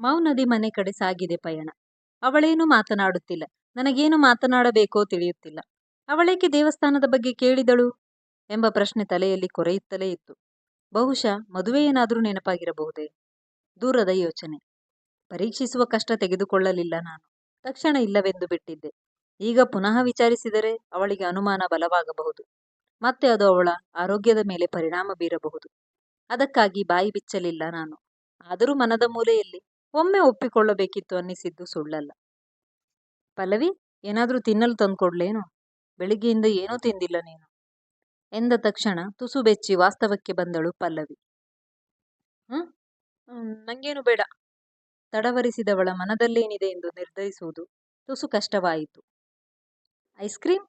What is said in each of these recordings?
ಮೌನದಿ ಮನೆ ಕಡೆ ಸಾಗಿದೆ ಪಯಣ. ಅವಳೇನು ಮಾತನಾಡುತ್ತಿಲ್ಲ. ನನಗೇನು ಮಾತನಾಡಬೇಕೋ ತಿಳಿಯುತ್ತಿಲ್ಲ. ಅವಳೇಕೆ ದೇವಸ್ಥಾನದ ಬಗ್ಗೆ ಕೇಳಿದಳು? ಎಂಬ ಪ್ರಶ್ನೆ ತಲೆಯಲ್ಲಿ ಕೊರೆಯುತ್ತಲೇ ಇತ್ತು. ಬಹುಶಃ ಮದುವೆ ಏನಾದರೂ ನೆನಪಾಗಿರಬಹುದೇ? ದೂರದ ಯೋಚನೆ. ಪರೀಕ್ಷಿಸುವ ಕಷ್ಟ ತೆಗೆದುಕೊಳ್ಳಲಿಲ್ಲ ನಾನು. ತಕ್ಷಣ ಇಲ್ಲವೆಂದು ಬಿಟ್ಟಿದ್ದೆ. ಈಗ ಪುನಃ ವಿಚಾರಿಸಿದರೆ ಅವಳಿಗೆ ಅನುಮಾನ ಬಲವಾಗಬಹುದು. ಮತ್ತೆ ಅದು ಅವಳ ಆರೋಗ್ಯದ ಮೇಲೆ ಪರಿಣಾಮ ಬೀರಬಹುದು. ಅದಕ್ಕಾಗಿ ಬಾಯಿ ಬಿಚ್ಚಲಿಲ್ಲ ನಾನು. ಆದರೂ ಮನದ ಮೂಲೆಯಲ್ಲಿ ಒಮ್ಮೆ ಒಪ್ಪಿಕೊಳ್ಳಬೇಕಿತ್ತು ಅನ್ನಿಸಿದ್ದು ಸುಳ್ಳಲ್ಲ. ಪಲ್ಲವಿ, ಏನಾದರೂ ತಿನ್ನಲು ತಂದುಕೊಡ್ಲೇನು? ಬೆಳಿಗ್ಗೆಯಿಂದ ಏನೂ ತಿಂದಿಲ್ಲ ನೀನು. ಎಂದ ತಕ್ಷಣ ತುಸು ಬೆಚ್ಚಿ ವಾಸ್ತವಕ್ಕೆ ಬಂದಳು ಪಲ್ಲವಿ. ಹ್ಮ್ ನಂಗೇನು ಬೇಡ. ತಡವರಿಸಿದವಳ ಮನದಲ್ಲೇನಿದೆ ಎಂದು ನಿರ್ಧರಿಸುವುದು ತುಸು ಕಷ್ಟವಾಯಿತು. ಐಸ್ ಕ್ರೀಮ್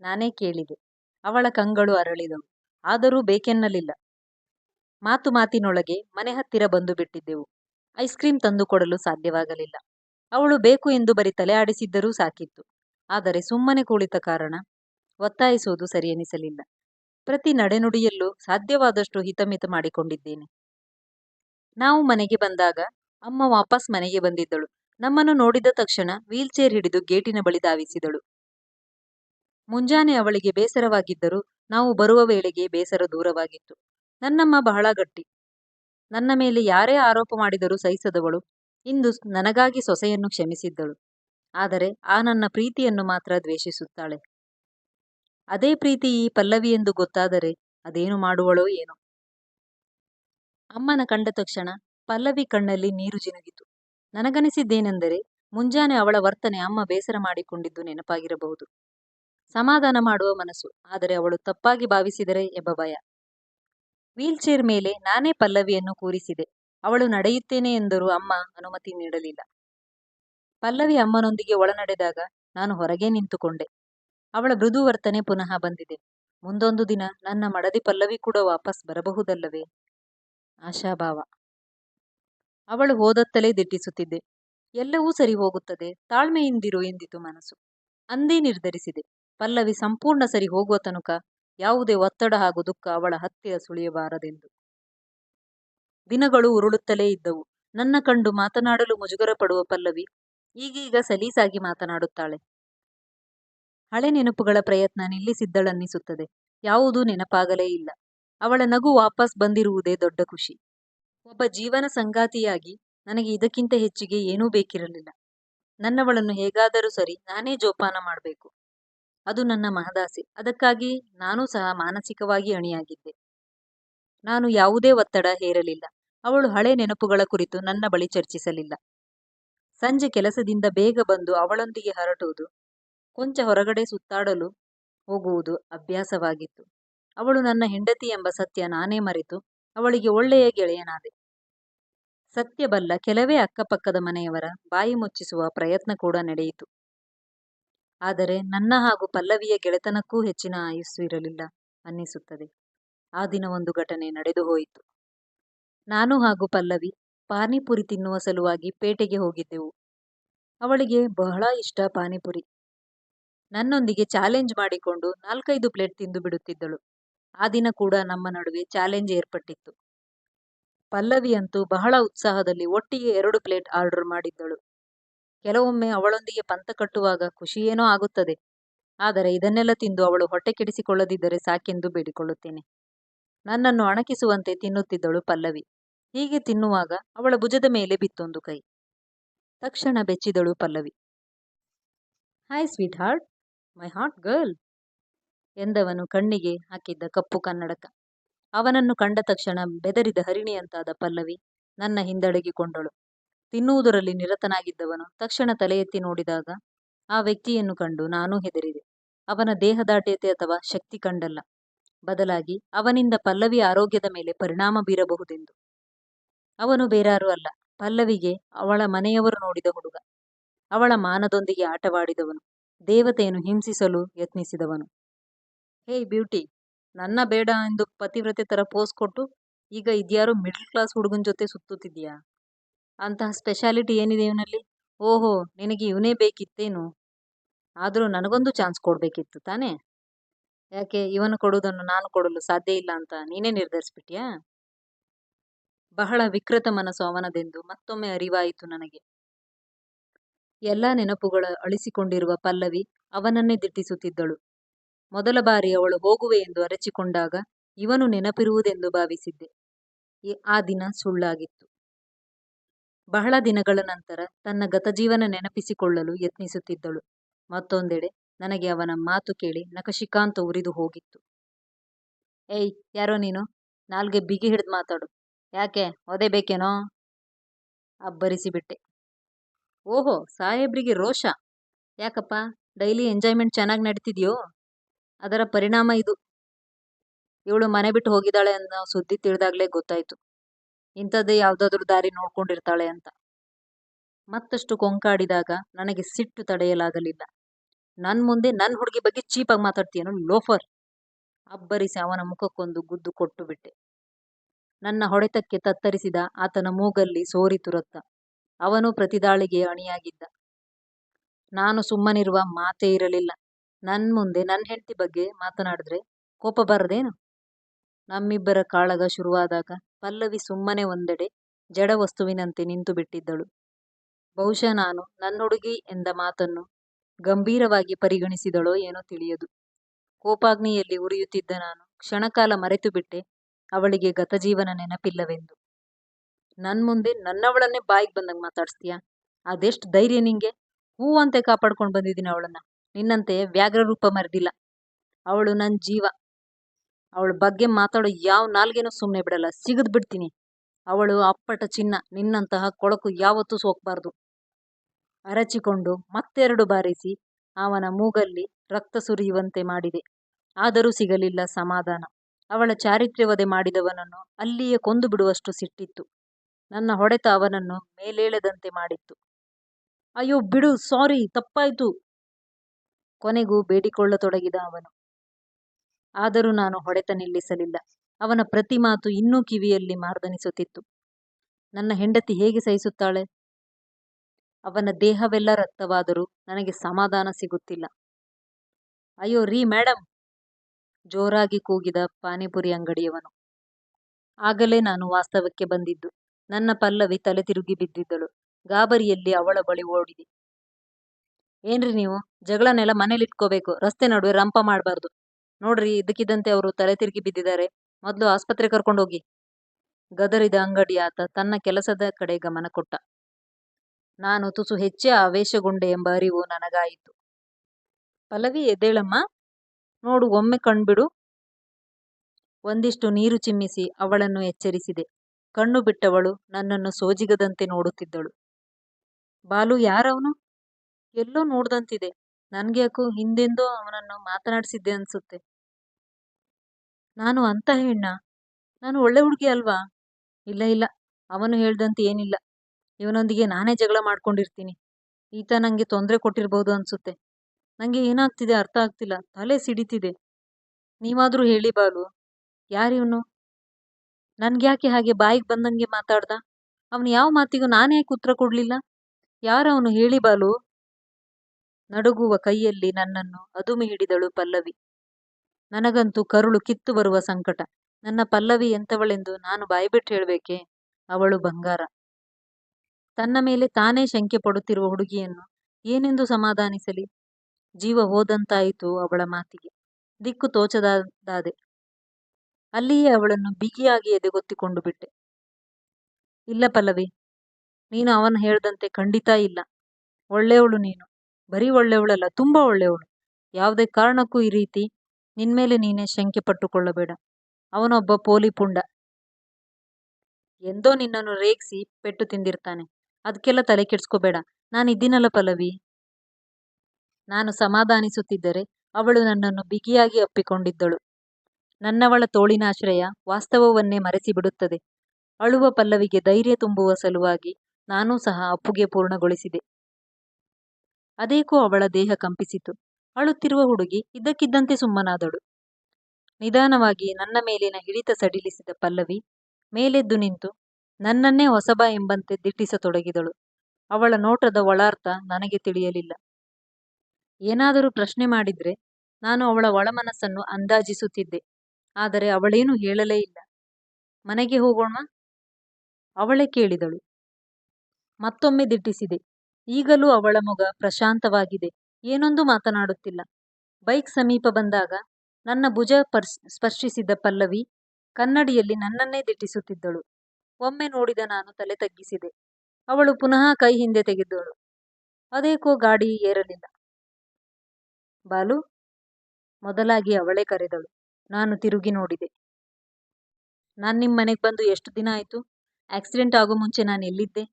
ನಾನೇ ಕೇಳಿದೆ. ಅವಳ ಕಂಗಳು ಅರಳಿದವು ಆದರೂ ಬೇಕೆನ್ನಲಿಲ್ಲ. ಮಾತು ಮಾತಿನೊಳಗೆ ಮನೆ ಹತ್ತಿರ ಬಂದು ಬಿಟ್ಟಿದ್ದೆವು. ಐಸ್ ಕ್ರೀಮ್ ತಂದುಕೊಡಲು ಸಾಧ್ಯವಾಗಲಿಲ್ಲ. ಅವಳು ಬೇಕು ಎಂದು ಬರಿ ತಲೆ ಆಡಿಸಿದ್ದರೂ ಸಾಕಿತ್ತು. ಆದರೆ ಸುಮ್ಮನೆ ಕುಳಿತ ಕಾರಣ ಒತ್ತಾಯಿಸುವುದು ಸರಿಯೆನಿಸಲಿಲ್ಲ. ಪ್ರತಿ ನಡೆನುಡಿಯಲ್ಲೂ ಸಾಧ್ಯವಾದಷ್ಟು ಹಿತಮಿತ ಮಾಡಿಕೊಂಡಿದ್ದೇನೆ. ನಾವು ಮನೆಗೆ ಬಂದಾಗ ಅಮ್ಮ ವಾಪಸ್ ಮನೆಗೆ ಬಂದಿದ್ದಳು. ನಮ್ಮನ್ನು ನೋಡಿದ ತಕ್ಷಣ ವೀಲ್ ಚೇರ್ ಹಿಡಿದು ಗೇಟಿನ ಬಳಿ ಧಾವಿಸಿದಳು. ಮುಂಜಾನೆ ಅವಳಿಗೆ ಬೇಸರವಾಗಿದ್ದರೂ ನಾವು ಬರುವ ವೇಳೆಗೆ ಬೇಸರ ದೂರವಾಗಿತ್ತು. ನನ್ನಮ್ಮ ಬಹಳ ಗಟ್ಟಿ. ನನ್ನ ಮೇಲೆ ಯಾರೇ ಆರೋಪ ಮಾಡಿದರೂ ಸಹಿಸದವಳು. ಇಂದು ನನಗಾಗಿ ಸೊಸೆಯನ್ನು ಕ್ಷಮಿಸಿದ್ದಳು. ಆದರೆ ಆ ನನ್ನ ಪ್ರೀತಿಯನ್ನು ಮಾತ್ರ ದ್ವೇಷಿಸುತ್ತಾಳೆ. ಅದೇ ಪ್ರೀತಿ ಈ ಪಲ್ಲವಿ ಎಂದು ಗೊತ್ತಾದರೆ ಅದೇನು ಮಾಡುವಳೋ ಏನೋ. ಅಮ್ಮನ ಕಂಡ ತಕ್ಷಣ ಪಲ್ಲವಿ ಕಣ್ಣಲ್ಲಿ ನೀರು ಜಿನುಗಿತು. ನನಗನಿಸಿದ್ದೇನೆಂದರೆ ಮುಂಜಾನೆ ಅವಳ ವರ್ತನೆ ಅಮ್ಮ ಬೇಸರ ಮಾಡಿಕೊಂಡಿದ್ದು ನೆನಪಾಗಿರಬಹುದು. ಸಮಾಧಾನ ಮಾಡುವ ಮನಸ್ಸು, ಆದರೆ ಅವಳು ತಪ್ಪಾಗಿ ಭಾವಿಸಿದರೆ ಎಂಬ ಭಯ. ವೀಲ್ ಚೇರ್ ಮೇಲೆ ನಾನೇ ಪಲ್ಲವಿಯನ್ನು ಕೂರಿಸಿದೆ. ಅವಳು ನಡೆಯುತ್ತೇನೆ ಎಂದರೂ ಅಮ್ಮ ಅನುಮತಿ ನೀಡಲಿಲ್ಲ. ಪಲ್ಲವಿ ಅಮ್ಮನೊಂದಿಗೆ ಒಳನಡೆದಾಗ ನಾನು ಹೊರಗೆ ನಿಂತುಕೊಂಡೆ. ಅವಳ ಮೃದು ವರ್ತನೆ ಪುನಃ ಬಂದಿದೆ. ಮುಂದೊಂದು ದಿನ ನನ್ನ ಮಡದಿ ಪಲ್ಲವಿ ಕೂಡ ವಾಪಸ್ ಬರಬಹುದಲ್ಲವೇ? ಆಶಾಭಾವ. ಅವಳು ಹೋದತ್ತಲೇ ದಿಟ್ಟಿಸುತ್ತಿದ್ದೆ. ಎಲ್ಲವೂ ಸರಿ ಹೋಗುತ್ತದೆ ತಾಳ್ಮೆಯಿಂದಿರು ಎಂದಿತು ಮನಸ್ಸು. ಅಂದೇ ನಿರ್ಧರಿಸಿದೆ. ಪಲ್ಲವಿ ಸಂಪೂರ್ಣ ಸರಿ ಹೋಗುವ ತನಕ ಯಾವುದೇ ಒತ್ತಡ ಹಾಗೂ ದುಃಖ ಅವಳ ಹತ್ತಿರ ಸುಳಿಯಬಾರದೆಂದು. ದಿನಗಳು ಉರುಳುತ್ತಲೇ ಇದ್ದವು. ನನ್ನ ಕಂಡು ಮಾತನಾಡಲು ಮುಜುಗರ ಪಡುವ ಪಲ್ಲವಿ ಈಗೀಗ ಸಲೀಸಾಗಿ ಮಾತನಾಡುತ್ತಾಳೆ. ಹಳೆ ನೆನಪುಗಳ ಪ್ರಯತ್ನ ನಿಲ್ಲಿಸಿದ್ದಳನ್ನಿಸುತ್ತದೆ. ಯಾವುದೂ ನೆನಪಾಗಲೇ ಇಲ್ಲ. ಅವಳ ನಗು ವಾಪಸ್ ಬಂದಿರುವುದೇ ದೊಡ್ಡ ಖುಷಿ. ಒಬ್ಬ ಜೀವನ ಸಂಗಾತಿಯಾಗಿ ನನಗೆ ಇದಕ್ಕಿಂತ ಹೆಚ್ಚಿಗೆ ಏನೂ ಬೇಕಿರಲಿಲ್ಲ. ನನ್ನವಳನ್ನು ಹೇಗಾದರೂ ಸರಿ ನಾನೇ ಜೋಪಾನ ಮಾಡಬೇಕು. ಅದು ನನ್ನ ಮಹದಾಸೆ ಅದಕ್ಕಾಗಿ ನಾನು ಸಹ ಮಾನಸಿಕವಾಗಿ ಅಣಿಯಾಗಿದ್ದೆ. ನಾನು ಯಾವುದೇ ಒತ್ತಡ ಹೇರಲಿಲ್ಲ. ಅವಳು ಹಳೆ ನೆನಪುಗಳ ಕುರಿತು ನನ್ನ ಬಳಿ ಚರ್ಚಿಸಲಿಲ್ಲ. ಸಂಜೆ ಕೆಲಸದಿಂದ ಬೇಗ ಬಂದು ಅವಳೊಂದಿಗೆ ಹರಟುವುದು ಕೊಂಚ ಹೊರಗಡೆ ಸುತ್ತಾಡಲು ಹೋಗುವುದು ಅಭ್ಯಾಸವಾಗಿತ್ತು. ಅವಳು ನನ್ನ ಹೆಂಡತಿ ಎಂಬ ಸತ್ಯ ನಾನೇ ಮರೆತು ಅವಳಿಗೆ ಒಳ್ಳೆಯ ಗೆಳೆಯನಾದೆ. ಸತ್ಯ ಬಲ್ಲ ಕೆಲವೇ ಅಕ್ಕಪಕ್ಕದ ಮನೆಯವರ ಬಾಯಿ ಮುಚ್ಚಿಸುವ ಪ್ರಯತ್ನ ಕೂಡ ನಡೆಯಿತು. ಆದರೆ ನನ್ನ ಹಾಗೂ ಪಲ್ಲವಿಯ ಗೆಳೆತನಕ್ಕೂ ಹೆಚ್ಚಿನ ಆಯುಸ್ಸು ಇರಲಿಲ್ಲ ಅನ್ನಿಸುತ್ತದೆ. ಆ ದಿನ ಒಂದು ಘಟನೆ ನಡೆದು ಹೋಯಿತು. ನಾನು ಹಾಗೂ ಪಲ್ಲವಿ ಪಾನಿಪುರಿ ತಿನ್ನುವ ಸಲುವಾಗಿ ಪೇಟೆಗೆ ಹೋಗಿದ್ದೆವು. ಅವಳಿಗೆ ಬಹಳ ಇಷ್ಟ ಪಾನಿಪುರಿ. ನನ್ನೊಂದಿಗೆ ಚಾಲೆಂಜ್ ಮಾಡಿಕೊಂಡು ನಾಲ್ಕೈದು ಪ್ಲೇಟ್ ತಿಂದು ಬಿಡುತ್ತಿದ್ದಳು. ಆ ದಿನ ಕೂಡ ನಮ್ಮ ನಡುವೆ ಚಾಲೆಂಜ್ ಏರ್ಪಟ್ಟಿತ್ತು. ಪಲ್ಲವಿ ಅಂತೂ ಬಹಳ ಉತ್ಸಾಹದಲ್ಲಿ ಒಟ್ಟಿಗೆ ಎರಡು ಪ್ಲೇಟ್ ಆರ್ಡರ್ ಮಾಡಿದ್ದಳು. ಕೆಲವೊಮ್ಮೆ ಅವಳೊಂದಿಗೆ ಪಂತ ಕಟ್ಟುವಾಗ ಖುಷಿಯೇನೋ ಆಗುತ್ತದೆ. ಆದರೆ ಇದನ್ನೆಲ್ಲ ತಿಂದು ಅವಳು ಹೊಟ್ಟೆ ಕೆಡಿಸಿಕೊಳ್ಳದಿದ್ದರೆ ಸಾಕೆಂದು ಬೇಡಿಕೊಳ್ಳುತ್ತೇನೆ. ನನ್ನನ್ನು ಅಣಕಿಸುವಂತೆ ತಿನ್ನುತ್ತಿದ್ದಳು ಪಲ್ಲವಿ. ಹೀಗೆ ತಿನ್ನುವಾಗ ಅವಳ ಭುಜದ ಮೇಲೆ ಬಿತ್ತೊಂದು ಕೈ. ತಕ್ಷಣ ಬೆಚ್ಚಿದಳು Pallavi. Hi sweetheart my heart girl ಎಂದವನು ಕಣ್ಣಿಗೆ ಹಾಕಿದ್ದ ಕಪ್ಪು ಕನ್ನಡಕ. ಅವನನ್ನು ಕಂಡ ತಕ್ಷಣ ಬೆದರಿದ ಹರಿಣಿಯಂತಾದ ಪಲ್ಲವಿ ನನ್ನ ಹಿಂದಡಗಿಕೊಂಡಳು. ತಿನ್ನುವುದರಲ್ಲಿ ನಿರತನಾಗಿದ್ದವನು ತಕ್ಷಣ ತಲೆ ಎತ್ತಿ ನೋಡಿದಾಗ, ಆ ವ್ಯಕ್ತಿಯನ್ನು ಕಂಡು ನಾನು ಹೆದರಿದೆ. ಅವನ ದೇಹದಾಟ್ಯತೆ ಅಥವಾ ಶಕ್ತಿ ಕಂಡಲ್ಲ. ಬದಲಾಗಿ ಅವನಿಂದ ಪಲ್ಲವಿ ಆರೋಗ್ಯದ ಮೇಲೆ ಪರಿಣಾಮ ಬೀರಬಹುದೆಂದು. ಅವನು ಬೇರಾರೂ ಅಲ್ಲ, ಪಲ್ಲವಿಗೆ ಅವಳ ಮನೆಯವರು ನೋಡಿದ ಹುಡುಗ. ಅವಳ ಮಾನದೊಂದಿಗೆ ಆಟವಾಡಿದವನು, ದೇವತೆಯನ್ನು ಹಿಂಸಿಸಲು ಯತ್ನಿಸಿದವನು. ಹೇ ಬ್ಯೂಟಿ, ನನ್ನ ಬೇಡ ಎಂದು ಪತಿವ್ರತೆ ತರ ಪೋಸ್ ಕೊಟ್ಟು ಈಗ ಇದ್ಯಾರು ಮಿಡ್ಲ್ ಕ್ಲಾಸ್ ಹುಡುಗನ ಜೊತೆ ಸುತ್ತುತ್ತಿದ್ಯಾ ಅಂತಹ ಸ್ಪೆಷಾಲಿಟಿ ಏನಿದೆ ಇವನಲ್ಲಿ ಓಹೋ, ನಿನಗೆ ಇವನೇ ಬೇಕಿತ್ತೇನು ಆದರೂ ನನಗೊಂದು ಚಾನ್ಸ್ ಕೊಡಬೇಕಿತ್ತು ತಾನೇ ಯಾಕೆ, ಇವನು ಕೊಡುವುದನ್ನು ನಾನು ಕೊಡಲು ಸಾಧ್ಯ ಇಲ್ಲ ಅಂತ ನೀನೇ ನಿರ್ಧರಿಸ್ಬಿಟ್ಯಾ ಬಹಳ ವಿಕೃತ ಮನಸ್ಸು ಅವನದೆಂದು ಮತ್ತೊಮ್ಮೆ ಅರಿವಾಯಿತು ನನಗೆ. ಎಲ್ಲ ನೆನಪುಗಳ ಅಳಿಸಿಕೊಂಡಿರುವ ಪಲ್ಲವಿ ಅವನನ್ನೇ ದಿಟ್ಟಿಸುತ್ತಿದ್ದಳು. ಮೊದಲ ಬಾರಿ ಅವಳು ಹೋಗುವೆ ಎಂದು ಅರಚಿಕೊಂಡಾಗ ಇವನು ನೆನಪಿರುವುದೆಂದು ಭಾವಿಸಿದ್ದೆ. ಆ ದಿನ ಸುಳ್ಳಾಗಿತ್ತು. ಬಹಳ ದಿನಗಳ ನಂತರ ತನ್ನ ಗತಜೀವನ ನೆನಪಿಸಿಕೊಳ್ಳಲು ಯತ್ನಿಸುತ್ತಿದ್ದಳು. ಮತ್ತೊಂದೆಡೆ ನನಗೆ ಅವನ ಮಾತು ಕೇಳಿ ನಕಶಿಕಾಂತ ಉರಿದು ಹೋಗಿತ್ತು. ಏಯ್, ಯಾರೋ ನೀನು? ನಾಲ್ಗೆ ಬಿಗಿ ಹಿಡಿದು ಮಾತಾಡು. ಯಾಕೆ ಒದೆ ಬೇಕೇನೋ? ಅಬ್ಬರಿಸಿಬಿಟ್ಟೆ. ಓಹೋ, ಸಾಹೇಬ್ರಿಗೆ ರೋಷ. ಯಾಕಪ್ಪ ಡೈಲಿ ಎಂಜಾಯ್ಮೆಂಟ್ ಚೆನ್ನಾಗಿ ನಡೀತಿದ್ಯೋ? ಅದರ ಪರಿಣಾಮ ಇದು. ಇವಳು ಮನೆ ಬಿಟ್ಟು ಹೋಗಿದ್ದಾಳೆ ಅನ್ನೋ ಸುದ್ದಿ ತಿಳಿದಾಗ್ಲೇ ಗೊತ್ತಾಯ್ತು. ಇಂಥದ್ದೇ ಯಾವುದಾದ್ರೂ ದಾರಿ ನೋಡ್ಕೊಂಡಿರ್ತಾಳೆ ಅಂತ. ಮತ್ತಷ್ಟು ಕೊಂಕಾಡಿದಾಗ ನನಗೆ ಸಿಟ್ಟು ತಡೆಯಲಾಗಲಿಲ್ಲ. ನನ್ನ ಮುಂದೆ ನನ್ನ ಹುಡುಗಿ ಬಗ್ಗೆ ಚೀಪಾಗಿ ಮಾತಾಡ್ತೀಯನು ಲೋಫರ್. ಅಬ್ಬರಿಸಿ ಅವನ ಮುಖಕ್ಕೊಂದು ಗುದ್ದು ಕೊಟ್ಟು ಬಿಟ್ಟೆ. ನನ್ನ ಹೊಡೆತಕ್ಕೆ ತತ್ತರಿಸಿದ ಆತನ ಮೂಗಲ್ಲಿ ಸೋರಿ ತುರತ್ತ ಅವನು ಪ್ರತಿದಾಳಿಗೆ ಅಣಿಯಾಗಿದ್ದ. ನಾನು ಸುಮ್ಮನಿರುವ ಮಾತೇ ಇರಲಿಲ್ಲ. ನನ್ನ ಮುಂದೆ ನನ್ನ ಹೆಂಡತಿ ಬಗ್ಗೆ ಮಾತನಾಡಿದ್ರೆ ಕೋಪ ಬರದೇನು? ನಮ್ಮಿಬ್ಬರ ಕಾಳಗ ಶುರುವಾದಾಗ ಪಲ್ಲವಿ ಸುಮ್ಮನೆ ಒಂದೆಡೆ ಜಡ ವಸ್ತುವಿನಂತೆ ನಿಂತು ಬಿಟ್ಟಿದ್ದಳು. ಬಹುಶಃ ನಾನು "ನನ್ನೊಡುಗಿ" ಎಂದ ಮಾತನ್ನು ಗಂಭೀರವಾಗಿ ಪರಿಗಣಿಸಿದಳೋ ಏನೋ ತಿಳಿಯದು. ಕೋಪಾಗ್ನಿಯಲ್ಲಿ ಉರಿಯುತ್ತಿದ್ದ ನಾನು ಕ್ಷಣಕಾಲ ಮರೆತುಬಿಟ್ಟೆ ಅವಳಿಗೆ ಗತಜೀವನ ನೆನಪಿಲ್ಲವೆಂದು. ನನ್ಮುಂದೆ ನನ್ನವಳನ್ನೇ ಬಾಯಿಗೆ ಬಂದಂಗೆ ಮಾತಾಡ್ಸ್ತೀಯಾ? ಅದೆಷ್ಟ್ ಧೈರ್ಯ ನಿಂಗೆ? ಹೂವಂತೆ ಕಾಪಾಡ್ಕೊಂಡ್ ಬಂದಿದೀನಿ ಅವಳನ್ನ. ನಿನ್ನಂತೆ ವ್ಯಾಘ್ರರೂಪ ಮರೆದಿಲ್ಲ ಅವಳು ನನ್ ಜೀವ. ಅವಳ ಬಗ್ಗೆ ಮಾತಾಡೋ ಯಾವ ನಾಲ್ಗೆನೂ ಸುಮ್ಮನೆ ಬಿಡಲ್ಲ. ಸಿಗದ್ ಬಿಡ್ತೀನಿ. ಅವಳು ಅಪ್ಪಟ ಚಿನ್ನ. ನಿನ್ನಂತಹ ಕೊಳಕು ಯಾವತ್ತೂ ಸೋಕ್ಬಾರ್ದು. ಅರಚಿಕೊಂಡು ಮತ್ತೆರಡು ಬಾರಿಸಿ ಅವನ ಮೂಗಲ್ಲಿ ರಕ್ತ ಸುರಿಯುವಂತೆ ಮಾಡಿದೆ. ಆದರೂ ಸಿಗಲಿಲ್ಲ ಸಮಾಧಾನ. ಅವಳ ಚಾರಿತ್ರ್ಯವಧೆ ಮಾಡಿದವನನ್ನು ಅಲ್ಲಿಯೇ ಕೊಂದು ಬಿಡುವಷ್ಟು ಸಿಟ್ಟಿತ್ತು. ನನ್ನ ಹೊಡೆತ ಅವನನ್ನು ಮೇಲೇಳದಂತೆ ಮಾಡಿತ್ತು. ಅಯ್ಯೋ ಬಿಡು, ಸಾರಿ, ತಪ್ಪಾಯ್ತು. ಕೊನೆಗೂ ಬೇಡಿಕೊಳ್ಳತೊಡಗಿದ ಅವನು. ಆದರೂ ನಾನು ಹೊಡೆತ ನಿಲ್ಲಿಸಲಿಲ್ಲ. ಅವನ ಪ್ರತಿ ಮಾತು ಇನ್ನೂ ಕಿವಿಯಲ್ಲಿ ಮಾರ್ದನಿಸುತ್ತಿತ್ತು. ನನ್ನ ಹೆಂಡತಿ ಹೇಗೆ ಸಹಿಸುತ್ತಾಳೆ? ಅವನ ದೇಹವೆಲ್ಲ ರಕ್ತವಾದರೂ ನನಗೆ ಸಮಾಧಾನ ಸಿಗುತ್ತಿಲ್ಲ. ಅಯ್ಯೋ ರೀ ಮೇಡಮ್ ಜೋರಾಗಿ ಕೂಗಿದ ಪಾನಿಪುರಿ ಅಂಗಡಿಯವನು. ಆಗಲೇ ನಾನು ವಾಸ್ತವಕ್ಕೆ ಬಂದಿದ್ದು. ನನ್ನ ಪಲ್ಲವಿ ತಲೆ ತಿರುಗಿ ಬಿದ್ದಿದ್ದಳು. ಗಾಬರಿಯಲ್ಲಿ ಅವಳ ಬಳಿ ಓಡಿದೆ. ಏನ್ರಿ ನೀವು? ಜಗಳನೆಲ್ಲ ಮನೇಲಿಟ್ಕೋಬೇಕು. ರಸ್ತೆ ನಡುವೆ ರಂಪ ಮಾಡ್ಬಾರ್ದು. ನೋಡ್ರಿ ಇದಕ್ಕಿದ್ದಂತೆ ಅವರು ತಲೆ ತಿರುಗಿ ಬಿದ್ದಿದ್ದಾರೆ. ಮೊದಲು ಆಸ್ಪತ್ರೆ ಕರ್ಕೊಂಡು ಕರ್ಕೊಂಡೋಗಿ. ಗದರಿದ ಅಂಗಡಿಯಾತ ತನ್ನ ಕೆಲಸದ ಕಡೆ ಗಮನ ಕೊಟ್ಟ. ನಾನು ತುಸು ಹೆಚ್ಚೇ ಆವೇಶಗೊಂಡೆ ಎಂಬ ಅರಿವು ನನಗಾಯಿತು. ಪಲ್ಲವಿ, ಎದ್ದೇಳಮ್ಮ. ನೋಡು, ಒಮ್ಮೆ ಕಣ್ಬಿಡು. ಒಂದಿಷ್ಟು ನೀರು ಚಿಮ್ಮಿಸಿ ಅವಳನ್ನು ಎಚ್ಚರಿಸಿದೆ. ಕಣ್ಣು ಬಿಟ್ಟವಳು ನನ್ನನ್ನು ಸೋಜಿಗದಂತೆ ನೋಡುತ್ತಿದ್ದಳು. ಬಾಲು ಯಾರವನು? ಎಲ್ಲೋ ನೋಡ್ದಂತಿದೆ. ನನ್ಗ್ಯಾಕೋ ಹಿಂದೆಂದೋ ಅವನನ್ನು ಮಾತನಾಡಿಸಿದ್ದೆ ಅನ್ಸುತ್ತೆ. ನಾನು ಅಂತ ಹೆಣ್ಣ ನಾನು ಒಳ್ಳೆ ಹುಡುಗಿ ಅಲ್ವಾ? ಇಲ್ಲ ಇಲ್ಲ ಅವನು ಹೇಳ್ದಂತ ಏನಿಲ್ಲ. ಇವನೊಂದಿಗೆ ನಾನೇ ಜಗಳ ಮಾಡ್ಕೊಂಡಿರ್ತೀನಿ. ಈತ ನನಗೆ ತೊಂದರೆ ಕೊಟ್ಟಿರ್ಬೋದು ಅನ್ಸುತ್ತೆ. ನನಗೆ ಏನಾಗ್ತಿದೆ ಅರ್ಥ ಆಗ್ತಿಲ್ಲ. ತಲೆ ಸಿಡಿತಿದೆ. ನೀವಾದರೂ ಹೇಳಿ ಬಾಲು. ಯಾರಿವ್ನು? ನನ್ಗ್ಯಾಕೆ ಹಾಗೆ ಬಾಯಿಗೆ ಬಂದಂಗೆ ಮಾತಾಡ್ದ? ಅವನು ಯಾವ ಮಾತಿಗೂ ನಾನ್ಯಾಕೆ ಉತ್ತರ ಕೊಡ್ಲಿಲ್ಲ? ಯಾರವನು ಹೇಳಿ ಬಾಲು. ನಡುಗುವ ಕೈಯಲ್ಲಿ ನನ್ನನ್ನು ಅದುಮಿ ಹಿಡಿದಳು ಪಲ್ಲವಿ. ನನಗಂತೂ ಕರುಳು ಕಿತ್ತು ಬರುವ ಸಂಕಟ. ನನ್ನ ಪಲ್ಲವಿ ಎಂಥವಳೆಂದು ನಾನು ಬಾಯ್ಬಿಟ್ಟು ಹೇಳಬೇಕೆ ಅವಳು ಬಂಗಾರ. ತನ್ನ ಮೇಲೆ ತಾನೇ ಶಂಕೆ ಪಡುತ್ತಿರುವ ಹುಡುಗಿಯನ್ನು ಏನೆಂದು ಸಮಾಧಾನಿಸಲಿ? ಜೀವ ಹೋದಂತಾಯಿತು ಅವಳ ಮಾತಿಗೆ. ದಿಕ್ಕು ತೋಚದಾದೆ. ಅಲ್ಲಿಯೇ ಅವಳನ್ನು ಬಿಗಿಯಾಗಿ ಎದೆಗೊತ್ತಿಕೊಂಡು ಬಿಟ್ಟೆ. ಇಲ್ಲ ಪಲ್ಲವಿ. ನೀನು ಅವನು ಹೇಳ್ದಂತೆ ಖಂಡಿತ ಇಲ್ಲ. ಒಳ್ಳೆಯವಳು ನೀನು. ಬರೀ ಒಳ್ಳೆಯವಳಲ್ಲ, ತುಂಬಾ ಒಳ್ಳೆಯವಳು. ಯಾವುದೇ ಕಾರಣಕ್ಕೂ ಈ ರೀತಿ ನಿನ್ಮೇಲೆ ನೀನೇ ಶಂಕೆ ಪಟ್ಟುಕೊಳ್ಳಬೇಡ. ಅವನೊಬ್ಬ ಪೋಲಿ ಪುಂಡ. ಎಂದೋ ನಿನ್ನನ್ನು ರೇಗಿಸಿ ಪೆಟ್ಟು ತಿಂದಿರ್ತಾನೆ. ಅದಕ್ಕೆಲ್ಲ ತಲೆ ಕೆಡಿಸ್ಕೋಬೇಡ ನಾನಿದ್ದೀನಲ್ಲ ಪಲ್ಲವಿ. ನಾನು ಸಮಾಧಾನಿಸುತ್ತಿದ್ದರೆ ಅವಳು ನನ್ನನ್ನು ಬಿಗಿಯಾಗಿ ಅಪ್ಪಿಕೊಂಡಿದ್ದಳು. ನನ್ನವಳ ತೋಳಿನಾಶ್ರಯ ವಾಸ್ತವವನ್ನೇ ಮರೆಸಿಬಿಡುತ್ತದೆ. ಅಳುವ ಪಲ್ಲವಿಗೆ ಧೈರ್ಯ ತುಂಬುವ ಸಲುವಾಗಿ ನಾನೂ ಸಹ ಅಪ್ಪುಗೆ ಪೂರ್ಣಗೊಳಿಸಿದೆ. ಅದೇಕೋ ಅವಳ ದೇಹ ಕಂಪಿಸಿತು. ಅಳುತ್ತಿರುವ ಹುಡುಗಿ ಇದ್ದಕ್ಕಿದ್ದಂತೆ ಸುಮ್ಮನಾದಳು. ನಿಧಾನವಾಗಿ ನನ್ನ ಮೇಲಿನ ಹಿಡಿತ ಸಡಿಲಿಸಿದ ಪಲ್ಲವಿ ಮೇಲೆದ್ದು ನಿಂತು ನನ್ನನ್ನೇ ಹೊಸಬ ಎಂಬಂತೆ ದಿಟ್ಟಿಸತೊಡಗಿದಳು. ಅವಳ ನೋಟದ ಒಳಾರ್ಥ ನನಗೆ ತಿಳಿಯಲಿಲ್ಲ. ಏನಾದರೂ ಪ್ರಶ್ನೆ ಮಾಡಿದ್ರೆ ನಾನು ಅವಳ ಒಳಮನಸ್ಸನ್ನು ಅಂದಾಜಿಸುತ್ತಿದ್ದೆ. ಆದರೆ ಅವಳೇನು ಹೇಳಲೇ ಇಲ್ಲ. ಮನೆಗೆ ಹೋಗೋಣ ಅವಳೇ ಕೇಳಿದಳು ಮತ್ತೊಮ್ಮೆ ದಿಟ್ಟಿಸಿದೆ ಈಗಲೂ ಅವಳ ಮಗ ಪ್ರಶಾಂತವಾಗಿದೆ. ಏನೊಂದು ಮಾತನಾಡುತ್ತಿಲ್ಲ. ಬೈಕ್ ಸಮೀಪ ಬಂದಾಗ, ನನ್ನ ಭುಜ ಸ್ಪರ್ಶಿಸಿದ ಪಲ್ಲವಿ ಕನ್ನಡಿಯಲ್ಲಿ ನನ್ನನ್ನೇ ದಿಟ್ಟಿಸುತ್ತಿದ್ದಳು. ಒಮ್ಮೆ ನೋಡಿದ ನಾನು ತಲೆ ತಗ್ಗಿಸಿದೆ. ಅವಳು ಪುನಃ ಕೈ ಹಿಂದೆ ತೆಗೆದಳು. ಅದೇಕೋ ಗಾಡಿ ಏರಲಿಲ್ಲ. ಬಾಲು, ಮೊದಲಾಗಿ ಅವಳೇ ಕರೆದಳು. ನಾನು ತಿರುಗಿ ನೋಡಿದೆ. ನಾನು ನಿಮ್ಮ ಮನೆಗೆ ಬಂದು ಎಷ್ಟು ದಿನ ಆಯಿತು? ಆಕ್ಸಿಡೆಂಟ್ ಆಗೋ ಮುಂಚೆ ನಾನು ಎಲ್ಲಿದ್ದೆ?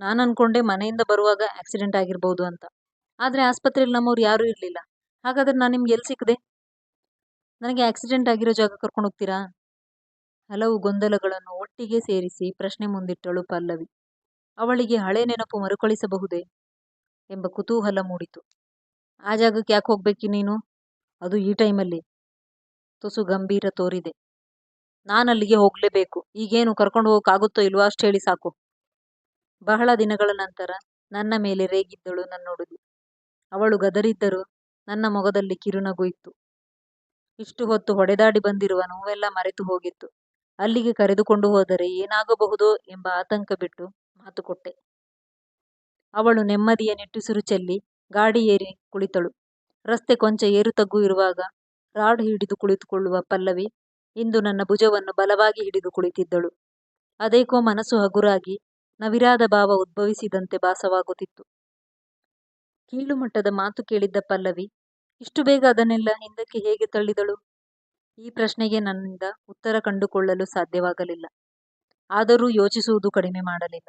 ನಾನು ಅನ್ಕೊಂಡೆ ಮನೆಯಿಂದ ಬರುವಾಗ ಆಕ್ಸಿಡೆಂಟ್ ಆಗಿರ್ಬೋದು ಅಂತ. ಆದರೆ ಆಸ್ಪತ್ರೆಯಲ್ಲಿ ನಮ್ಮವ್ರು ಯಾರೂ ಇರಲಿಲ್ಲ. ಹಾಗಾದ್ರೆ ನಾನು ನಿಮ್ಗೆ ಎಲ್ಲಿ ಸಿಕ್ಕದೆ ನನಗೆ ಆಕ್ಸಿಡೆಂಟ್ ಆಗಿರೋ ಜಾಗ ಕರ್ಕೊಂಡು ಹೋಗ್ತೀರಾ? ಹಲವು ಗೊಂದಲಗಳನ್ನು ಒಟ್ಟಿಗೆ ಸೇರಿಸಿ ಪ್ರಶ್ನೆ ಮುಂದಿಟ್ಟಳು ಪಲ್ಲವಿ. ಅವಳಿಗೆ ಹಳೆ ನೆನಪು ಮರುಕಳಿಸಬಹುದೇ? ಎಂಬ ಕುತೂಹಲ ಮೂಡಿತು. ಆ ಜಾಗಕ್ಕೆ ಯಾಕೆ ಹೋಗ್ಬೇಕು ನೀನು? ಅದು ಈ ಟೈಮಲ್ಲಿ. ತುಸು ಗಂಭೀರ ತೋರಿದೆ. ನಾನು ಅಲ್ಲಿಗೆ ಹೋಗಲೇಬೇಕು. ಈಗೇನು ಕರ್ಕೊಂಡು ಹೋಗೋಕ್ಕಾಗುತ್ತೋ ಇಲ್ವೋ ಅಷ್ಟು ಹೇಳಿ ಸಾಕು. ಬಹಳ ದಿನಗಳ ನಂತರ ನನ್ನ ಮೇಲೆ ರೇಗಿದ್ದಳು ನನ್ನೊಡುಗಿ ಅವಳು ಗದರಿದ್ದರೂ ನನ್ನ ಮೊಗದಲ್ಲಿ ಕಿರುನಗು ಇತ್ತು ಇಷ್ಟು ಹೊತ್ತು ಹೊಡೆದಾಡಿ ಬಂದಿರುವ ನೋವೆಲ್ಲ ಮರೆತು ಹೋಗಿತ್ತು. ಅಲ್ಲಿಗೆ ಕರೆದುಕೊಂಡು ಹೋದರೆ ಏನಾಗಬಹುದೋ ಎಂಬ ಆತಂಕ ಬಿಟ್ಟು ಮಾತು ಕೊಟ್ಟೆ. ಅವಳು ನೆಮ್ಮದಿಯ ನಿಟ್ಟುಸಿರು ಚೆಲ್ಲಿ ಗಾಡಿ ಏರಿ ಕುಳಿತಳು. ರಸ್ತೆ ಕೊಂಚ ಏರು ತಗ್ಗು ಇರುವಾಗ ರಾಡ್ ಹಿಡಿದು ಕುಳಿತುಕೊಳ್ಳುವ ಪಲ್ಲವಿ ಇಂದು ನನ್ನ ಭುಜವನ್ನು ಬಲವಾಗಿ ಹಿಡಿದು ಕುಳಿತಿದ್ದಳು. ಅದೇಕೋ ಮನಸ್ಸು ಹಗುರಾಗಿ ನವಿರಾದ ಭಾವ ಉದ್ಭವಿಸಿದಂತೆ ಭಾಸವಾಗುತ್ತಿತ್ತು. ಕೀಳುಮಟ್ಟದ ಮಾತು ಕೇಳಿದ್ದ ಪಲ್ಲವಿ, ಇಷ್ಟು ಬೇಗ ಅದನ್ನೆಲ್ಲ ಹಿಂದಕ್ಕೆ ಹೇಗೆ ತಳ್ಳಿದಳು? ಈ ಪ್ರಶ್ನೆಗೆ ನನ್ನಿಂದ ಉತ್ತರ ಕಂಡುಕೊಳ್ಳಲು ಸಾಧ್ಯವಾಗಲಿಲ್ಲ. ಆದರೂ ಯೋಚಿಸುವುದು ಕಡಿಮೆ ಮಾಡಲಿಲ್ಲ.